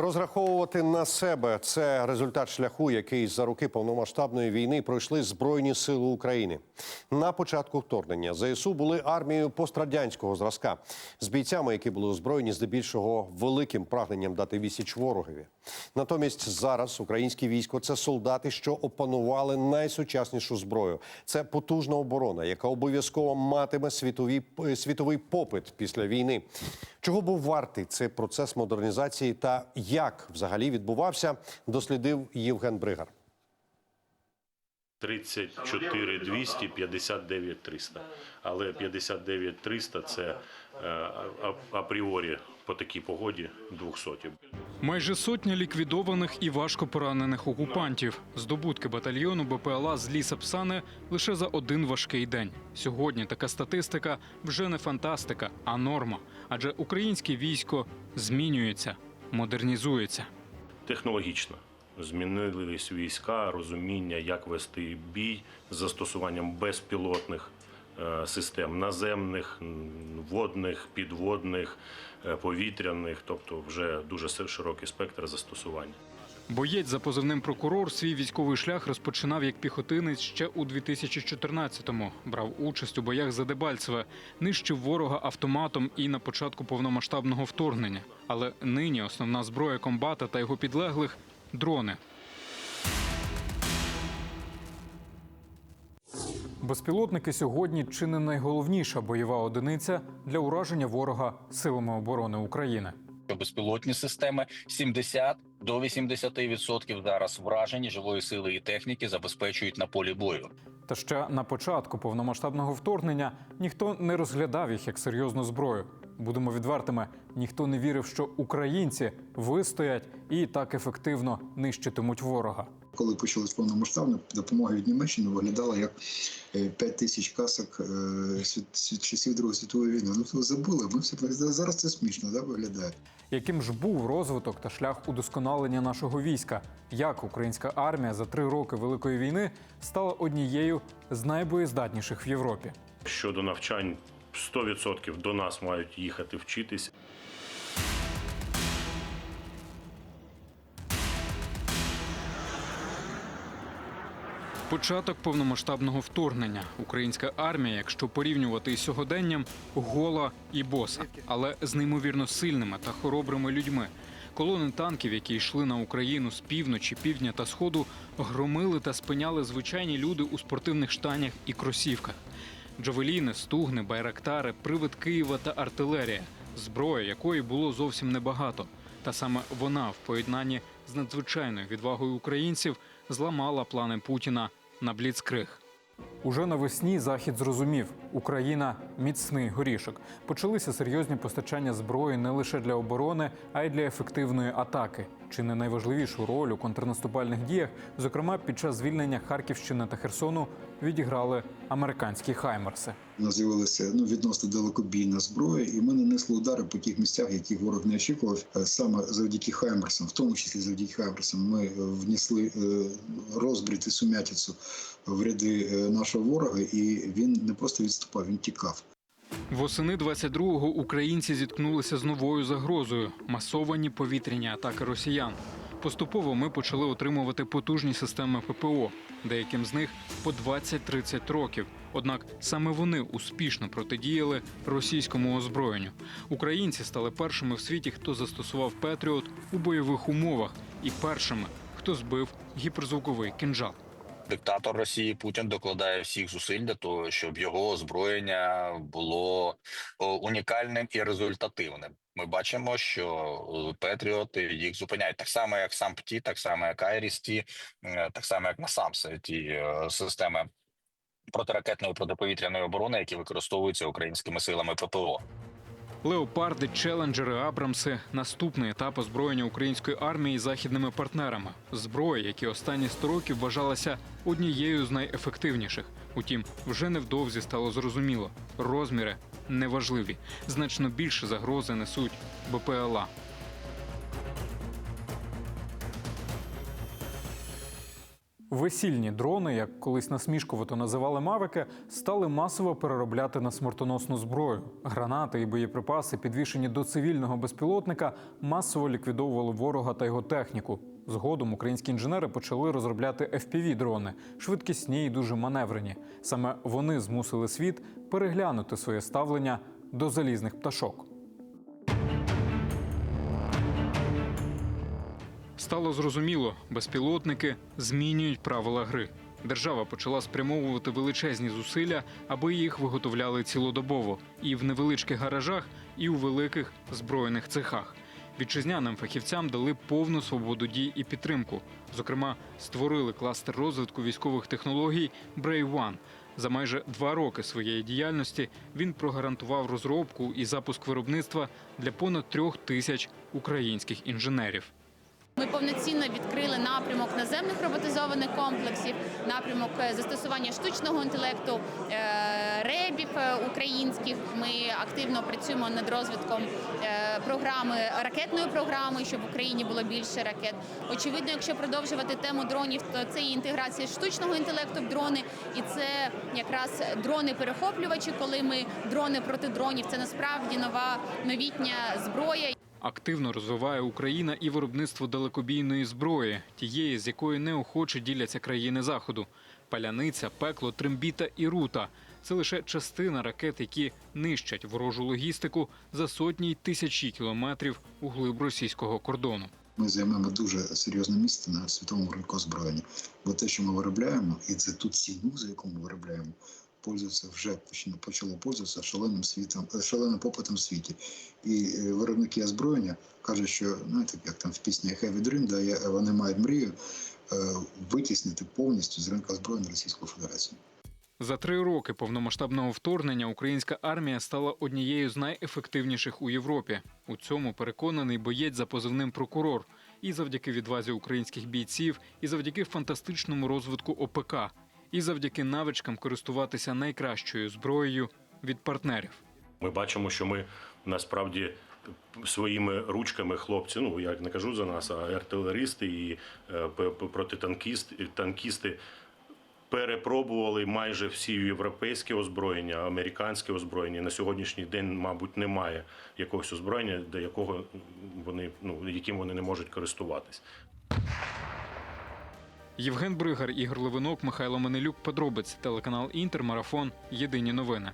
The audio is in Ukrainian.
Розраховувати на себе це результат шляху, який за роки повномасштабної війни пройшли Збройні Сили України. На початку вторгнення ЗСУ були армією пострадянського зразка з бійцями, які були озброєні здебільшого великим прагненням дати відсіч ворогові. Натомість зараз українське військо це солдати, що опанували найсучаснішу зброю. Це потужна оборона, яка обов'язково матиме світові світовий попит після війни. Чого був вартий цей процес модернізації та як взагалі відбувався, дослідив Євген Бригар. 34 200, 59 300. Але 59 300 – це е, апріорі по такій погоді 200. Майже сотня ліквідованих і важко поранених окупантів. Здобутки батальйону БПЛА з ліса Псани лише за один важкий день. Сьогодні така статистика вже не фантастика, а норма. Адже українське військо змінюється, модернізується. Технологічно змінились війська, розуміння, як вести бій з застосуванням безпілотних е, систем наземних, водних, підводних, е, повітряних, тобто вже дуже широкий спектр застосування. Боєць за позивним прокурор свій військовий шлях розпочинав як піхотинець ще у 2014-му. Брав участь у боях за Дебальцеве, нищив ворога автоматом і на початку повномасштабного вторгнення. Але нині основна зброя комбата та його підлеглих дрони. Безпілотники сьогодні чи не найголовніша бойова одиниця для ураження ворога силами оборони України. Безпілотні системи 70 до 80% зараз вражені живої сили і техніки забезпечують на полі бою. Та ще на початку повномасштабного вторгнення ніхто не розглядав їх як серйозну зброю. Будемо відвертими, ніхто не вірив, що українці вистоять і так ефективно нищитимуть ворога. Коли почалась повномасштабна допомога від Німеччини виглядала як 5 тисяч касок е, світ, світ часів Другої світової війни. Ну то забули. Ми все зараз це смішно да, виглядає. Яким ж був розвиток та шлях удосконалення нашого війська? Як українська армія за три роки великої війни стала однією з найбоєздатніших в Європі? Щодо навчань, 100% до нас мають їхати вчитись. Початок повномасштабного вторгнення. Українська армія, якщо порівнювати із сьогоденням, гола і боса, але з неймовірно сильними та хоробрими людьми. Колони танків, які йшли на Україну з півночі, півдня та сходу, громили та спиняли звичайні люди у спортивних штанях і кросівках. Джавеліни, стугни, байрактари, привид Києва та артилерія, зброя якої було зовсім небагато. Та саме вона в поєднанні з надзвичайною відвагою українців зламала плани Путіна на бліцкриг. Уже навесні захід зрозумів, Україна міцний горішок. Почалися серйозні постачання зброї не лише для оборони, а й для ефективної атаки. Чи не найважливішу роль у контрнаступальних діях, зокрема під час звільнення Харківщини та Херсону, відіграли американські хаймерси. З'явилася ну, відносно далекобійна зброя, і ми нанесли удари по тих місцях, які ворог не очікував. Е, Саме завдяки Хаймерсам, в тому числі завдяки Хаймерсам, ми е, внесли е, розбрід і сумятицю в ряди е, нашого ворога, і він не просто відступав, він тікав. Восени 22-го українці зіткнулися з новою загрозою масовані повітряні атаки росіян. Поступово ми почали отримувати потужні системи ППО, деяким з них по 20-30 років. Однак саме вони успішно протидіяли російському озброєнню. Українці стали першими в світі, хто застосував Петріот у бойових умовах, і першими, хто збив гіперзвуковий кинжал. Диктатор Росії Путін докладає всіх зусиль для того, щоб його озброєння було унікальним і результативним. Ми бачимо, що Петріоти їх зупиняють так само, як сам ПТІ, так само, як Айріс-Ті, е, так само, як НАСАМС, ті е, системи протиракетної протиповітряної оборони, які використовуються українськими силами ППО. Леопарди, челенджери, Абрамси наступний етап озброєння української армії західними партнерами. Зброя, які останні 100 років вважалася однією з найефективніших. Утім, вже невдовзі стало зрозуміло, розміри неважливі. Значно більше загрози несуть БПЛА. Весільні дрони, як колись насмішкувато називали мавики, стали масово переробляти на смертоносну зброю. Гранати і боєприпаси, підвішені до цивільного безпілотника, масово ліквідовували ворога та його техніку. Згодом українські інженери почали розробляти fpv дрони швидкісні і дуже маневрені. Саме вони змусили світ переглянути своє ставлення до залізних пташок. Стало зрозуміло, безпілотники змінюють правила гри. Держава почала спрямовувати величезні зусилля, аби їх виготовляли цілодобово і в невеличких гаражах, і у великих збройних цехах. Вітчизняним фахівцям дали повну свободу дій і підтримку. Зокрема, створили кластер розвитку військових технологій Brave One. За майже два роки своєї діяльності він прогарантував розробку і запуск виробництва для понад трьох тисяч українських інженерів. Ми повноцінно відкрили напрямок наземних роботизованих комплексів, напрямок е, застосування штучного інтелекту, е, ребів е, українських. Ми активно працюємо над розвитком програми ракетної програми, щоб в Україні було більше ракет. Очевидно, якщо продовжувати тему дронів, то це і інтеграція штучного інтелекту в дрони, і це якраз дрони-перехоплювачі, коли ми дрони проти дронів. Це насправді нова новітня зброя. Активно розвиває Україна і виробництво далекобійної зброї, тієї, з якою неохоче діляться країни заходу. Паляниця, пекло, трембіта і рута це лише частина ракет, які нищать ворожу логістику за сотні й тисячі кілометрів у глиб російського кордону. Ми займемо дуже серйозне місце на світовому ринку озброєння. Бо те, що ми виробляємо, і це ту ціну, за яку ми виробляємо, пользується вже почало, пользуватися шаленим світом, е, шаленим попитом в світі. І е, виробники озброєння кажуть, що знаєте, як там в пісні Heavy Dream, да, є- вони мають мрію е, витіснити повністю з ринку озброєння Російську Федерацію. За три роки повномасштабного вторгнення українська армія стала однією з найефективніших у Європі. У цьому переконаний боєць за позивним прокурор. І завдяки відвазі українських бійців, і завдяки фантастичному розвитку ОПК, і завдяки навичкам користуватися найкращою зброєю від партнерів. Ми бачимо, що ми насправді своїми ручками хлопці, ну я не кажу за нас, а артилеристи і е, протитанкісти танкісти перепробували майже всі європейські озброєння, американське озброєння. На сьогоднішній день, мабуть, немає якогось озброєння, до якого вони ну яким вони не можуть користуватись. Євген Бригар, Ігор Левинок, Михайло Менелюк. Подробиць. Телеканал Інтер. Марафон. Єдині новини.